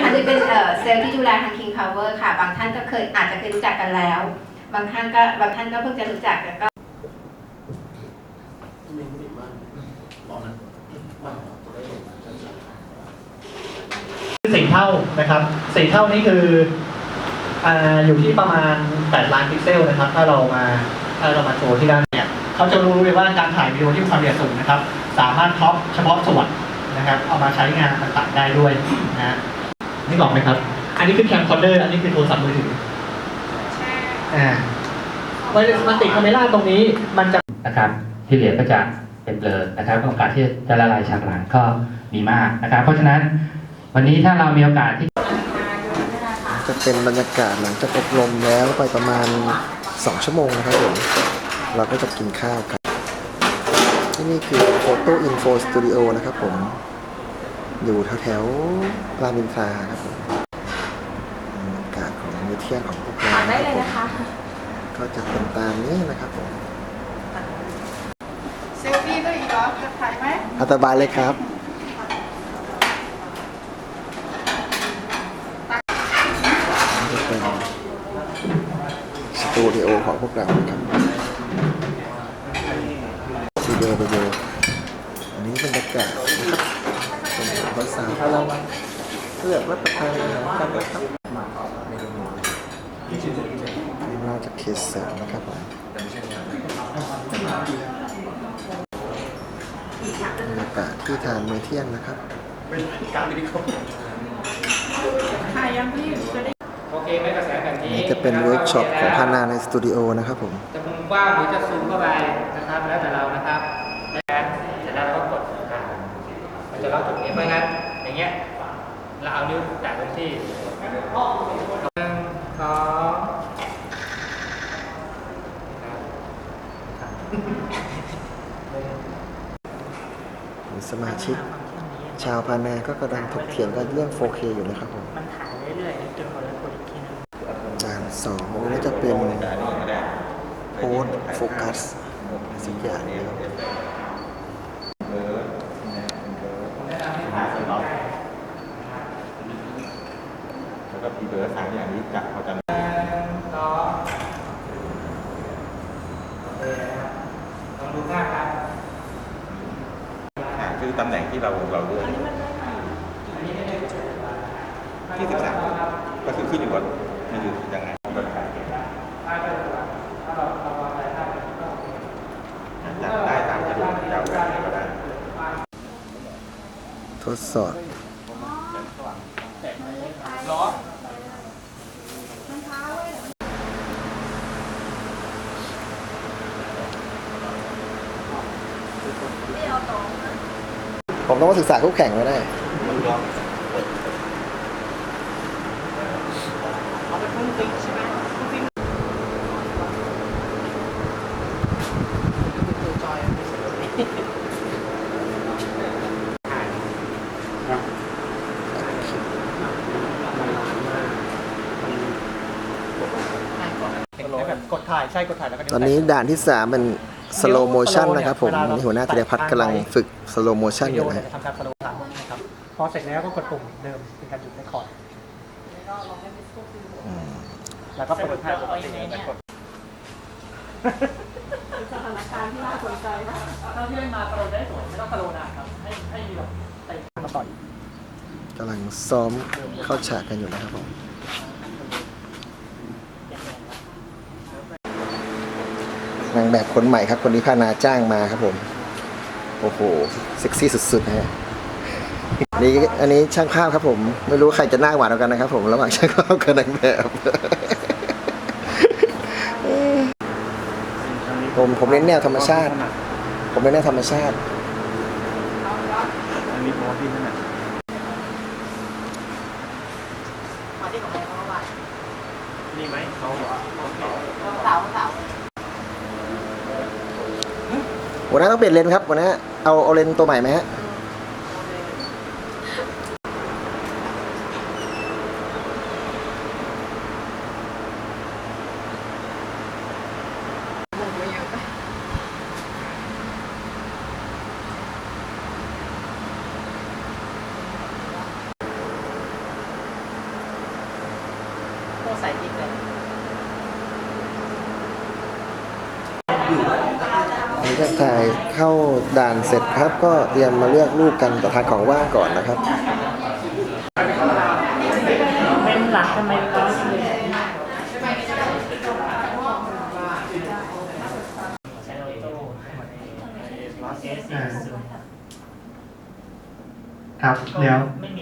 ค่ะนี่เป็นเซลล์ที่ดูแลทาง King Power ค่ะ บางท่านก็เคยอาจจะเคยรู้จักกันแล้ว บางท่านก็บางท่านก็เพิ่งจะรู้จักแล้วก็สี่เท่านะครับสี่เท่านี้คืออ่าอยู่ที่ประมาณ 8 ล้านพิกเซลนะครับ ถ้าเรามาถ้าเรามาโชว์ที่ด้านเนี่ยเขาจะรู้เลยว่าการถ่ายวิดีโอที่มีความละเอียดสูงนะครับ สามารถครอปเฉพาะส่วนนะครับ เอามาใช้งานต่างๆได้ด้วยนะ นี่บอกไหมครับ อันนี้คือแคมคอร์เดอร์ อันนี้คือโทรศัพท์มือถืออ่าไวเลสมันติดคาเมล่าตรงนี้ มันจะนะครับ ที่เหลือก็จะเป็นเบลอนะครับโอกาสที่จะละลายฉากหลังก็มีมากนะครับ เพราะฉะนั้นวันนี้ถ้าเรามีโอกาสที่ จะเป็นบรรยากาศหลังจากอบรมแล้วไปประมาณ 2 ชั่วโมงนะครับผม เราก็จะกินข้าวกันที่นี่คือ Photo Info Studio นะครับผม อยู่แถวๆรามอินทราครับผมบรรยากาศของมื้อเที่ยงของพวกเราได้เลยนะคะ ก็จะเป็นตามนี้นะครับผมเซลฟี่ก็อีกเหรอถ่ายไหมอัตบายเลยครับ นี่เป็นสตูดิโอของพวกเรานะครับสตูดิโอไปดูอันนี้บรรยากาศนะครับเป็น ภาษาพลังเพื่อรับประทานอาหารกันนะครับนี่นอกจากเคสเสริมนะครับผมบรรยากาศที่ทานมื้อเที่ยงนะครับถ่ายยังพี่จะได้โอเคไหมกระแสแบบนี้นี่จะเป็นเวิร์กช็อปของพานาในสตูดิโอนะครับผม จะมุมกว้างหรือจะซูมเข้าไปนะครับ แล้วแต่เรานะครับแล้วเสร็จแล้วเราก็กดอ่ามันจะล็อกจุดนี้ เพราะงั้นอย่างเงี้ยเราเอานิ้วแตะตรงที่หนึ่งสองสมาชิก ชาวพานาก็กำลังถกเถียงกันเรื่อง 4K อยู่นะครับผมมันถ่ายเรื่อยๆจนกว่าจะกดอีกทีนึงจานสองนี่จะเป็นโพสโฟกัสสักอย่างนะครับ แล้วก็พีเบอร์ สามอย่างนี้จะเขาจะสองโอเคนะครับลองดูภาพครับอ่าคือตำแหน่งที่เราเราเลือกที่สิบสามก็คือขึ้นอยู่ว่ามันอยู่ยังไงจะได้ตามสะดวกจะเอาแบบไหนก็ได้ ทดสอบ ผมต้องมาศึกษาคู่แข่งไว้ได้กดถ่ายใช่กดถ่ายแล้วก็ตอนนี้ด่านที่3เป็น slow motion นะครับผมวันนี้หัวหน้าธีรพัฒน์กำลังฝึก slow motion อวิดียู่โอนะเนี่ยฮะจะทำการสโลว์ถ่ายนะครับ พอเสร็จแล้วก็กดปุ่มเดิมเป็นการหยุดเรคคอร์ดแล้วก็เปิดภาพปกติแล้วกดสถานการณ์ที่น่าสนใจถ้าที่ได้มาสโลว์ได้สวยไม่ต้องสโลว์นานครับ ให้ให้มีแบบเตะมาต่อย กำลังซ้อมเข้าฉากกันอยู่นะครับผม นางแบบคนใหม่ครับ คนนี้พานาจ้างมาครับผม โอ้โหเซ็กซี่สุดๆนะฮะอันนี้อันนี้ช่างภาพครับผม ไม่รู้ใครจะหน้าหวานกว่ากันนะครับ ผมระหว่างช่างภาพกับนางแบบผมผมเน้นแนวธรรมชาติ ผมเน้นแนวธรรมชาติมาที่ของแม่เขาว่านี่ไหมเขาเสาเสา หัวหน้าต้องเปลี่ยนเลนครับหัวหน้าเอาเอาเลนตัวใหม่ไหมฮะต้องใส่พริกเลย หลังจากถ่ายเข้าด่านเสร็จครับ ก็เตรียมมาเลือกรูปกันแต่ทานของว่างก่อนนะครับ เป็นหลักทำไมร้อนเลยใช้โลโต้อสเอสครับ แล้วไม่มี